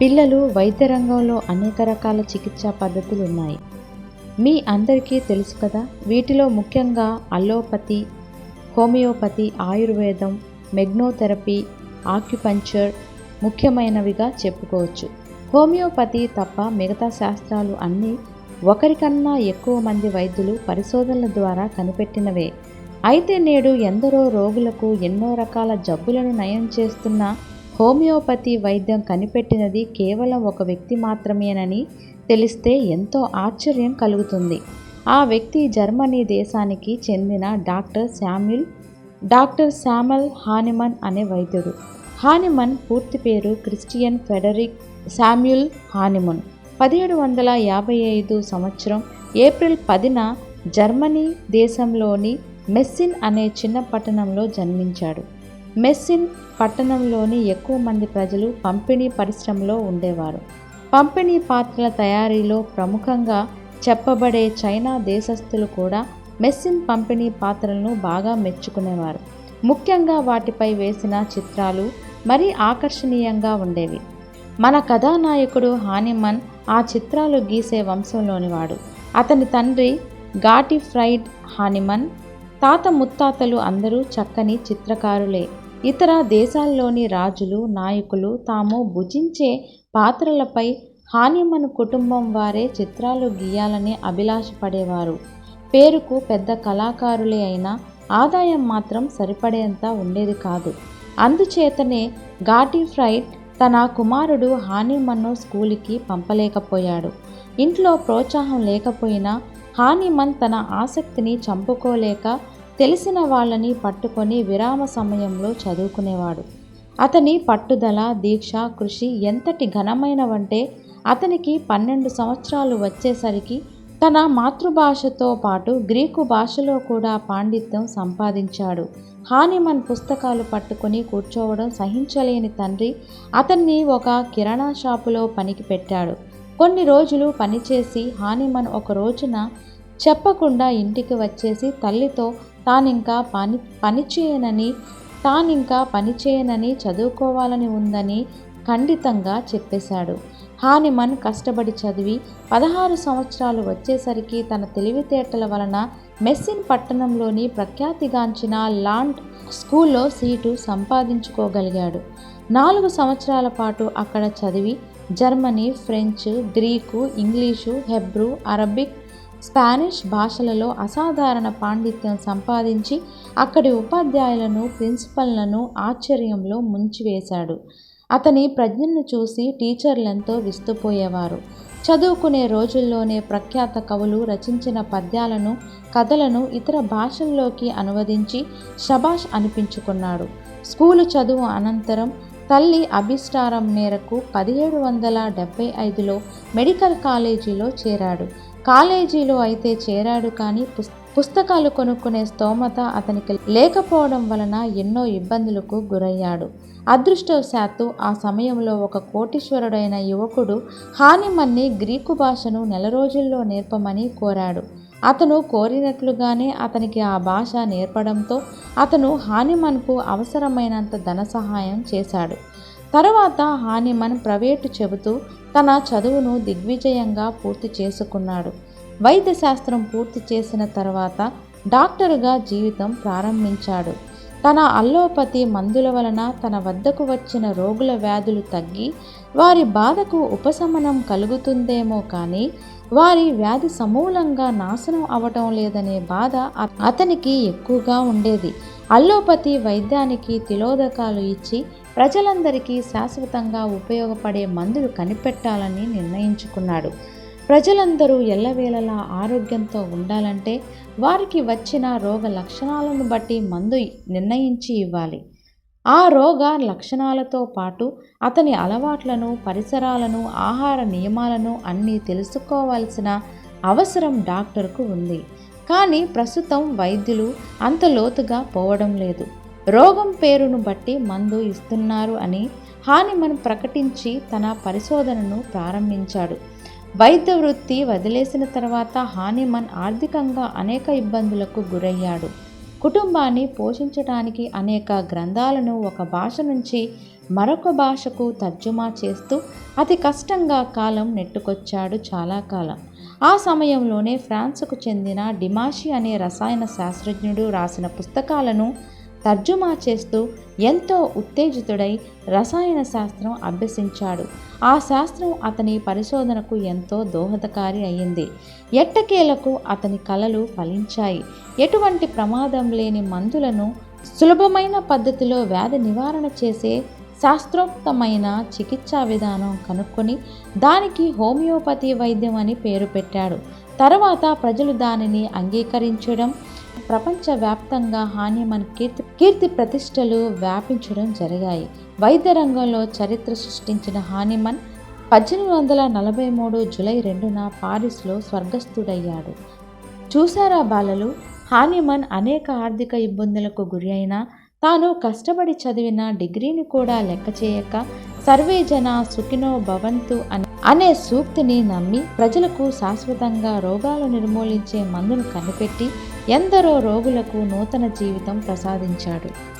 పిల్లలు వైద్య రంగంలో అనేక రకాల చికిత్సా పద్ధతులు ఉన్నాయి. మీ అందరికీ తెలుసు కదా వీటిలో ముఖ్యంగా అల్లోపతి హోమియోపతి ఆయుర్వేదం మెగ్నోథెరపీ ఆక్యుపంచర్ ముఖ్యమైనవిగా చెప్పుకోవచ్చు. హోమియోపతి తప్ప మిగతా శాస్త్రాలు అన్నీ ఒకరికన్నా ఎక్కువ మంది వైద్యులు పరిశోధనల ద్వారా కనిపెట్టినవే. అయితే నేడు ఎందరో రోగులకు ఎన్నో రకాల జబ్బులను నయం చేస్తున్న హోమియోపతి వైద్యం కనిపెట్టినది కేవలం ఒక వ్యక్తి మాత్రమేనని తెలిస్తే ఎంతో ఆశ్చర్యం కలుగుతుంది. ఆ వ్యక్తి జర్మనీ దేశానికి చెందిన doctor Samuel doctor Samuel Hahnemann అనే వైద్యుడు. హానిమన్ పూర్తి పేరు క్రిస్టియన్ ఫెడరిక్ శామ్యుల్ హానిమన్. పదిహేడు వందల యాభై ఐదు సంవత్సరం ఏప్రిల్ పదిన జర్మనీ దేశంలోని మెస్సిన్ అనే చిన్న పట్టణంలో జన్మించాడు. మెస్సిన్ పట్టణంలోని ఎక్కువ మంది ప్రజలు పంపిణీ పరిశ్రమలో ఉండేవారు. పంపిణీ పాత్రల తయారీలో ప్రముఖంగా చెప్పబడే చైనా దేశస్థులు కూడా మెస్సిన్ పంపిణీ పాత్రలను బాగా మెచ్చుకునేవారు. ముఖ్యంగా వాటిపై వేసిన చిత్రాలు మరీ ఆకర్షణీయంగా ఉండేవి. మన కథానాయకుడు హానిమన్ ఆ చిత్రాలు గీసే వంశంలోనివాడు. అతని తండ్రి ఘాటి ఫ్రైడ్ హానిమన్ తాత ముత్తాతలు అందరూ చక్కని చిత్రకారులే. ఇతర దేశాల్లోని రాజులు నాయకులు తాము భుజించే పాత్రలపై హానిమన్ కుటుంబం వారే చిత్రాలు గీయాలని అభిలాషపడేవారు. పేరుకు పెద్ద కళాకారులే అయినా ఆదాయం మాత్రం సరిపడేంత ఉండేది కాదు. అందుచేతనే ఘాటి ఫ్రైడ్ తన కుమారుడు హానిమన్ను స్కూలుకి పంపలేకపోయాడు. ఇంట్లో ప్రోత్సాహం లేకపోయినా హానిమన్ తన ఆసక్తిని చంపుకోలేక తెలిసిన వాళ్ళని పట్టుకొని విరామ సమయంలో చదువుకునేవాడు. అతని పట్టుదల దీక్ష కృషి ఎంతటి ఘనమైనవంటే అతనికి పన్నెండు సంవత్సరాలు వచ్చేసరికి తన మాతృభాషతో పాటు గ్రీకు భాషలో కూడా పాండిత్యం సంపాదించాడు. హానిమన్ పుస్తకాలు పట్టుకొని కూర్చోవడం సహించలేని తండ్రి అతన్ని ఒక కిరాణా షాపులో పనికి పెట్టాడు. కొన్ని రోజులు పనిచేసి హానిమన్ ఒక రోజున చెప్పకుండా ఇంటికి వచ్చేసి తల్లితో తానింకా పని పని చేయనని తానింకా పని చేయనని చదువుకోవాలని ఉందని ఖండితంగా చెప్పేశాడు. హానిమన్ కష్టపడి చదివి పదహారు సంవత్సరాలు వచ్చేసరికి తన తెలివితేటల వలన మెస్సిన్ పట్టణంలోని ప్రఖ్యాతిగాంచిన లాండ్ స్కూల్లో సీటు సంపాదించుకోగలిగాడు. నాలుగు సంవత్సరాల పాటు అక్కడ చదివి Germany French Greek English Hebrew Arabic Spanish భాషలలో అసాధారణ పాండిత్యం సంపాదించి అక్కడి ఉపాధ్యాయులను ప్రిన్సిపల్లను ఆశ్చర్యంలో ముంచివేశాడు. అతని ప్రజ్ఞను చూసి టీచర్లెంతో విస్తుపోయేవారు. చదువుకునే రోజుల్లోనే ప్రఖ్యాత కవులు రచించిన పద్యాలను కథలను ఇతర భాషల్లోకి అనువదించి షబాష్ అనిపించుకున్నాడు. స్కూలు చదువు అనంతరం తల్లి అభిష్టారం మేరకు పదిహేడు వందల డెబ్బై ఐదులో మెడికల్ కాలేజీలో చేరాడు. కాలేజీలో అయితే చేరాడు కానీ పుస్ పుస్తకాలు కొనుక్కునే స్తోమత అతనికి లేకపోవడం వలన ఎన్నో ఇబ్బందులకు గురయ్యాడు. అదృష్టవశాత్తు ఆ సమయంలో ఒక కోటీశ్వరుడైన యువకుడు హానిమన్ని గ్రీకు భాషను నెల రోజుల్లో నేర్పమని కోరాడు. అతను కోరినట్లుగానే అతనికి ఆ భాష నేర్పడంతో అతను హానిమన్కు అవసరమైనంత ధన సహాయం చేశాడు. తర్వాత హానిమన్ ప్రైవేటు చెబుతూ తన చదువును దిగ్విజయంగా పూర్తి చేసుకున్నాడు. వైద్య శాస్త్రం పూర్తి చేసిన తర్వాత డాక్టరుగా జీవితం ప్రారంభించాడు. తన అల్లోపతి మందుల వలన తన వద్దకు వచ్చిన రోగుల వ్యాధులు తగ్గి వారి బాధకు ఉపశమనం కలుగుతుందేమో కానీ వారి వ్యాధి సమూలంగా నాశనం అవటం లేదనే బాధ అతనికి ఎక్కువగా ఉండేది. అల్లోపతి వైద్యానికి తిలోదకాలు ఇచ్చి ప్రజలందరికీ శాశ్వతంగా ఉపయోగపడే మందులు కనిపెట్టాలని నిర్ణయించుకున్నాడు. ప్రజలందరూ ఎల్లవేళలా ఆరోగ్యంతో ఉండాలంటే వారికి వచ్చిన రోగ లక్షణాలను బట్టి మందు నిర్ణయించి ఇవ్వాలి. ఆ రోగ లక్షణాలతో పాటు అతని అలవాట్లను పరిసరాలను ఆహార నియమాలను అన్నీ తెలుసుకోవాల్సిన అవసరం డాక్టర్కు ఉంది. కానీ ప్రస్తుతం వైద్యులు అంత లోతుగా పోవడం లేదు. రోగం పేరును బట్టి మందు ఇస్తున్నారు అని హానిమన్ ప్రకటించి తన పరిశోధనను ప్రారంభించాడు. వైద్య వృత్తి వదిలేసిన తర్వాత హానిమన్ ఆర్థికంగా అనేక ఇబ్బందులకు గురయ్యాడు. కుటుంబాన్ని పోషించడానికి అనేక గ్రంథాలను ఒక భాష నుంచి మరొక భాషకు తర్జుమా చేస్తూ అతి కష్టంగా కాలం నెట్టుకొచ్చాడు చాలా కాలం. ఆ సమయంలోనే ఫ్రాన్స్కు చెందిన డిమాషి అనే రసాయన శాస్త్రజ్ఞుడు రాసిన పుస్తకాలను తర్జుమా చేస్తూ ఎంతో ఉత్తేజితుడై రసాయన శాస్త్రం అభ్యసించాడు. ఆ శాస్త్రం అతని పరిశోధనకు ఎంతో దోహదకారి అయ్యింది. ఎట్టకేలకు అతని కలలు ఫలించాయి. ఎటువంటి ప్రమాదం లేని మందులను సులభమైన పద్ధతిలో వ్యాధి నివారణ చేసే శాస్త్రోక్తమైన చికిత్సా విధానం కనుక్కొని దానికి హోమియోపతి వైద్యం అని పేరు పెట్టాడు. తర్వాత ప్రజలు దానిని అంగీకరించడం ప్రపంచవ్యాప్తంగా హానిమన్ కీర్తి కీర్తి ప్రతిష్టలు వ్యాపించడం జరిగాయి. వైద్య రంగంలో చరిత్ర సృష్టించిన హానిమన్ పద్దెనిమిది వందల నలభై మూడు జులై రెండున పారిస్లో స్వర్గస్థుడయ్యాడు. చూసారా బాలలు హానిమన్ అనేక ఆర్థిక ఇబ్బందులకు గురి అయినా తాను కష్టపడి చదివిన డిగ్రీని కూడా లెక్క చేయక సర్వే జన సుఖినో భవంతు అని అనే సూక్తిని నమ్మి ప్రజలకు శాశ్వతంగా రోగాలు నిర్మూలించే మందును కనిపెట్టి ఎందరో రోగులకు నూతన జీవితం ప్రసాదించాడు.